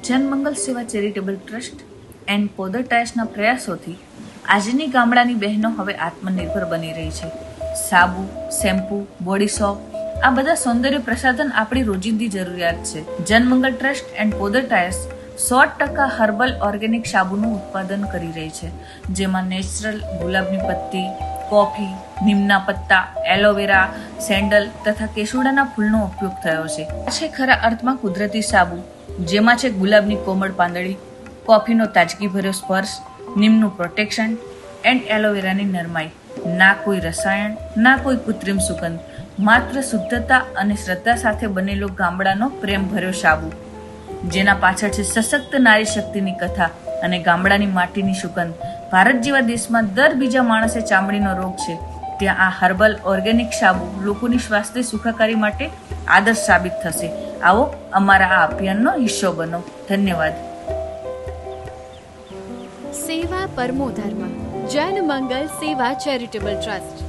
Janmangal Seva charitable trust and Podar ટાયર્સના પ્રયાસોથી આજની ગામડાની બહેનો હવે આત્મનિર્ભર બની રહી છે. સાબુ, શેમ્પૂ, બોડી સોપ, આ બધા સૌંદર્ય પ્રસાધન આપણી રોજિંદી જરૂરિયાત છે. Janmangal trust and Podar tyres સો ટકા હર્બલ ઓર્ગેનિક સાબુનું ઉત્પાદન કરી રહી છે. જેમાં નેચરલ ગુલાબની પત્તી કોફી, નીમના પત્તા એલોવેરા સેન્ડલ તથા કેસુડાના ફૂલનો ઉપયોગ થયો છે. આ છે ખરા અર્થમાં કુદરતી સાબુ, જેમાં છે ગુલાબની કોમળ પાંદડી, કોફીનો તાજગીભર્યો સ્પર્શ, નીમનું પ્રોટેક્શન એન્ડ એલોવેરાની નરમાઈ. ના કોઈ રસાયણ, ના કોઈ કૃત્રિમ સુગંધ, માત્ર શુદ્ધતા અને શ્રદ્ધા સાથે બનેલો ગામડાનો પ્રેમ ભર્યો સાબુ. જેના પાછળ છે સશક્ત નારી શક્તિની કથા અને ગામડાની માટીની સુગંધ ભારત જેવા દેશમાં દર બીજા માણસે ચામડીનો રોગ છે. ત્યાં આ હર્બલ ઓર્ગેનિક સાબુ લોકોની સ્વાસ્થ્ય સુખાકારી માટે આદર્શ સાબિત થશે. આવો અમારા આ અભિયાનનો હિસ્સો બનો. ધન્યવાદ. સેવા પરમો ધર્મ. જન મંગલ સેવા ચેરિટેબલ ટ્રસ્ટ.